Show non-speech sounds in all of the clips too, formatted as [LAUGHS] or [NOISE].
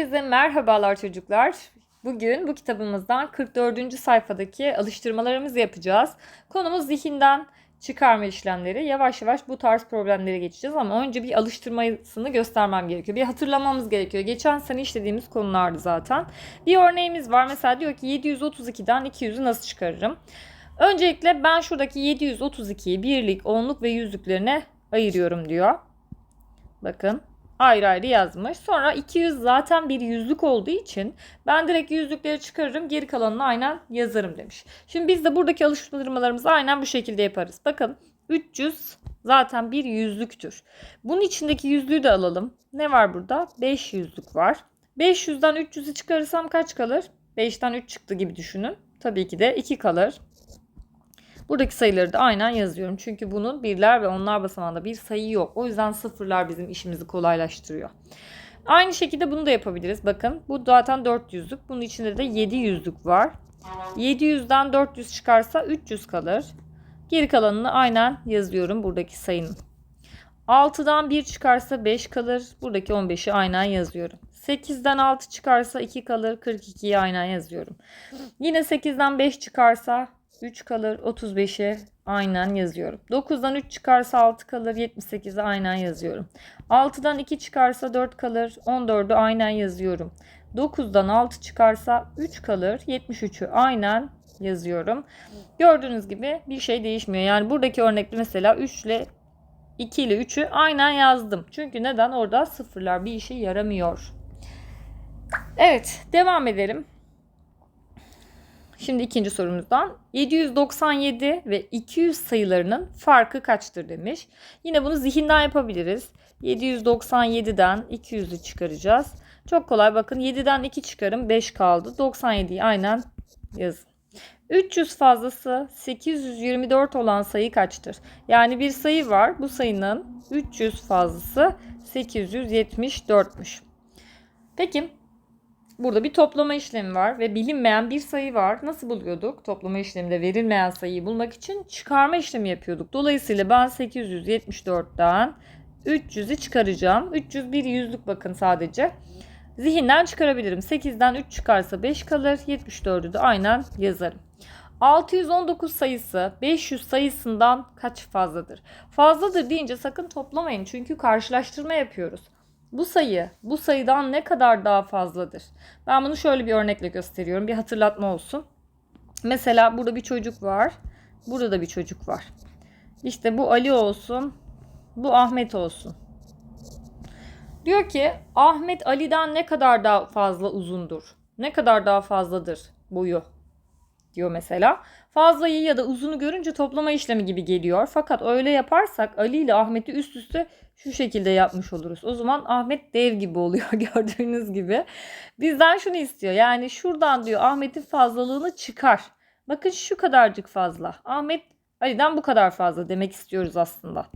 Herkese merhabalar çocuklar. Bugün bu kitabımızdan 44. sayfadaki alıştırmalarımızı yapacağız. Konumuz zihinden çıkarma işlemleri. Yavaş yavaş bu tarz problemlere geçeceğiz ama önce bir alıştırmasını göstermem gerekiyor. Bir hatırlamamız gerekiyor. Geçen sene işlediğimiz konulardı zaten. Bir örneğimiz var. Mesela diyor ki 732'den 200'ü nasıl çıkarırım? Öncelikle ben şuradaki 732'yi birlik, onluk ve yüzlüklerine ayırıyorum diyor. Bakın ayrı ayrı yazmış. Sonra 200 zaten bir yüzlük olduğu için ben direkt yüzlükleri çıkarırım geri kalanını aynen yazarım demiş. Şimdi biz de buradaki alıştırmalarımızı aynen bu şekilde yaparız. Bakın 300 zaten bir yüzlüktür. Bunun içindeki yüzlüğü de alalım. Ne var burada? 5 yüzlük var. 500'den 300'ü çıkarırsam kaç kalır? 5'ten 3 çıktı gibi düşünün. Tabii ki de 2 kalır. Buradaki sayıları da aynen yazıyorum. Çünkü bunun birler ve onlar basamağında bir sayı yok. O yüzden sıfırlar bizim işimizi kolaylaştırıyor. Aynı şekilde bunu da yapabiliriz. Bakın bu zaten 400'lük. Bunun içinde de 700'lük var. 700'den 400 çıkarsa 300 kalır. Geri kalanını aynen yazıyorum buradaki sayının. 6'dan 1 çıkarsa 5 kalır. Buradaki 15'i aynen yazıyorum. 8'den 6 çıkarsa 2 kalır. 42'yi aynen yazıyorum. Yine 8'den 5 çıkarsa 3 kalır. 35'i aynen yazıyorum. 9'dan 3 çıkarsa 6 kalır. 78'i aynen yazıyorum. 6'dan 2 çıkarsa 4 kalır. 14'ü aynen yazıyorum. 9'dan 6 çıkarsa 3 kalır. 73'ü aynen yazıyorum. Gördüğünüz gibi bir şey değişmiyor. Yani buradaki örnekte mesela 3 ile 2 ile 3'ü aynen yazdım. Çünkü neden? Orada sıfırlar bir işe yaramıyor. Evet devam edelim. Şimdi ikinci sorumuzdan 797 ve 200 sayılarının farkı kaçtır demiş. Yine bunu zihinden yapabiliriz. 797'den 200'ü çıkaracağız. Çok kolay bakın 7'den 2 çıkarım 5 kaldı. 97'yi aynen yazın. 300 fazlası 824 olan sayı kaçtır? Yani bir sayı var. Bu sayının 300 fazlası 874'müş. Peki Burada bir toplama işlemi var ve bilinmeyen bir sayı var. Nasıl buluyorduk? Toplama işleminde verilmeyen sayıyı bulmak için çıkarma işlemi yapıyorduk. Dolayısıyla ben 874'ten 300'ü çıkaracağım. 300 bir yüzlük bakın sadece. Zihinden çıkarabilirim. 8'den 3 çıkarsa 5 kalır. 74'ü de aynen yazarım. 619 sayısı 500 sayısından kaç fazladır? Fazladır deyince sakın toplamayın çünkü karşılaştırma yapıyoruz. Bu sayı bu sayıdan ne kadar daha fazladır? Ben bunu şöyle bir örnekle gösteriyorum. Bir hatırlatma olsun. Mesela burada bir çocuk var. Burada da bir çocuk var. İşte bu Ali olsun. Bu Ahmet olsun. Diyor ki Ahmet Ali'den ne kadar daha fazla uzundur? Ne kadar daha fazladır boyu? Diyor mesela. Fazlayı ya da uzunu görünce toplama işlemi gibi geliyor. Fakat öyle yaparsak Ali ile Ahmet'i üst üste şu şekilde yapmış oluruz. O zaman Ahmet dev gibi oluyor [LAUGHS] gördüğünüz gibi. Bizden şunu istiyor. Yani şuradan diyor Ahmet'in fazlalığını çıkar. Bakın şu kadarcık fazla. Ahmet Ali'den bu kadar fazla demek istiyoruz aslında.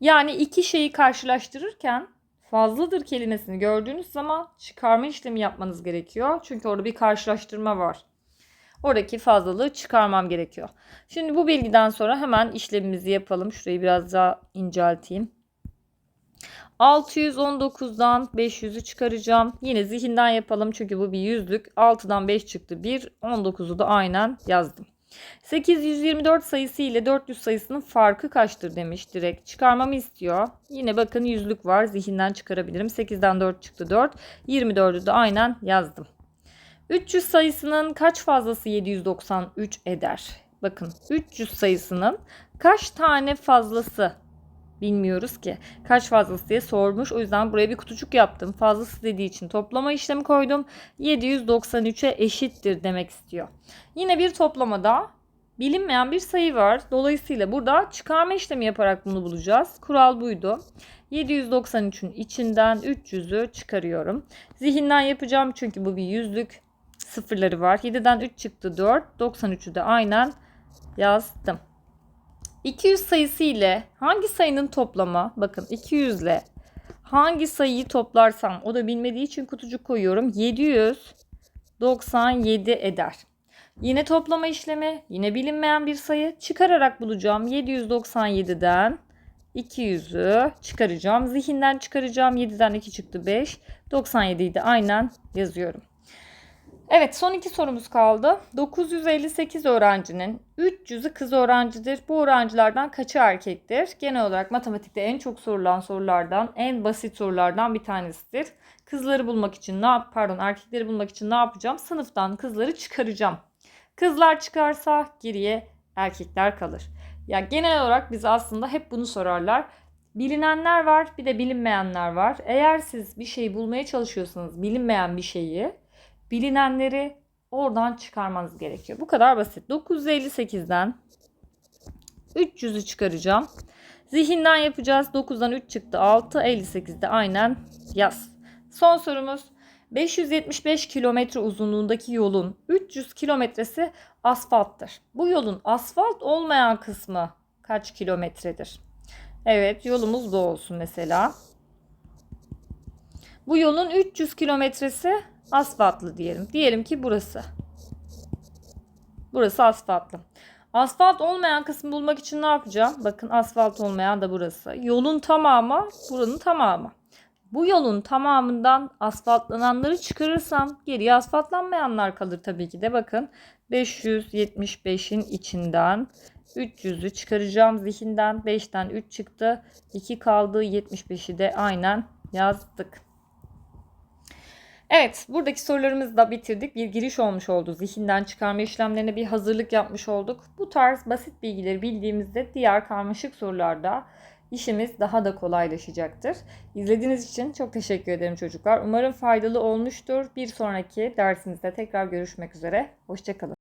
Yani iki şeyi karşılaştırırken fazladır kelimesini gördüğünüz zaman çıkarma işlemi yapmanız gerekiyor. Çünkü orada bir karşılaştırma var. Oradaki fazlalığı çıkarmam gerekiyor. Şimdi bu bilgiden sonra hemen işlemimizi yapalım. Şurayı biraz daha incelteyim. 619'dan 500'ü çıkaracağım. Yine zihinden yapalım çünkü bu bir yüzlük. 6'dan 5 çıktı 1. 19'u da aynen yazdım. 824 sayısı ile 400 sayısının farkı kaçtır demiş direkt. Çıkarmamı istiyor. Yine bakın yüzlük var. Zihinden çıkarabilirim. 8'den 4 çıktı 4. 24'ü de aynen yazdım. 300 sayısının kaç fazlası 793 eder? Bakın 300 sayısının kaç tane fazlası bilmiyoruz ki. Kaç fazlası diye sormuş. O yüzden buraya bir kutucuk yaptım. Fazlası dediği için toplama işlemi koydum. 793'e eşittir demek istiyor. Yine bir toplamada bilinmeyen bir sayı var. Dolayısıyla burada çıkarma işlemi yaparak bunu bulacağız. Kural buydu. 793'ün içinden 300'ü çıkarıyorum. Zihinden yapacağım çünkü bu bir yüzlük sıfırları var. 7'den 3 çıktı 4. 93'ü de aynen yazdım. 200 sayısı ile hangi sayının toplama? Bakın 200 ile hangi sayıyı toplarsam o da bilmediği için kutucuk koyuyorum. 797 eder. Yine toplama işlemi, yine bilinmeyen bir sayı çıkararak bulacağım. 797'den 200'ü çıkaracağım. Zihinden çıkaracağım. 7'den 2 çıktı 5. 97'yi de aynen yazıyorum. Evet son iki sorumuz kaldı. 958 öğrencinin 300'ü kız öğrencidir. Bu öğrencilerden kaçı erkektir? Genel olarak matematikte en çok sorulan sorulardan, en basit sorulardan bir tanesidir. Kızları bulmak için ne yap pardon erkekleri bulmak için ne yapacağım? Sınıftan kızları çıkaracağım. Kızlar çıkarsa geriye erkekler kalır. Ya genel olarak bize aslında hep bunu sorarlar. Bilinenler var, bir de bilinmeyenler var. Eğer siz bir şey bulmaya çalışıyorsanız bilinmeyen bir şeyi bilinenleri oradan çıkarmanız gerekiyor. Bu kadar basit. 958'den 300'ü çıkaracağım. Zihinden yapacağız. 9'dan 3 çıktı 6. 58'de aynen yaz. Son sorumuz. 575 kilometre uzunluğundaki yolun 300 kilometresi asfalttır. Bu yolun asfalt olmayan kısmı kaç kilometredir? Evet yolumuz bu olsun mesela. Bu yolun 300 kilometresi asfaltlı diyelim. Diyelim ki burası. Burası asfaltlı. Asfalt olmayan kısmı bulmak için ne yapacağım? Bakın asfalt olmayan da burası. Yolun tamamı buranın tamamı. Bu yolun tamamından asfaltlananları çıkarırsam geriye asfaltlanmayanlar kalır tabii ki de. Bakın 575'in içinden 300'ü çıkaracağım zihinden. 5'ten 3 çıktı. 2 kaldı. 75'i de aynen yazdık. Evet, buradaki sorularımızı da bitirdik. Bir giriş olmuş oldu. Zihinden çıkarma işlemlerine bir hazırlık yapmış olduk. Bu tarz basit bilgileri bildiğimizde diğer karmaşık sorularda işimiz daha da kolaylaşacaktır. İzlediğiniz için çok teşekkür ederim çocuklar. Umarım faydalı olmuştur. Bir sonraki dersimizde tekrar görüşmek üzere. Hoşçakalın.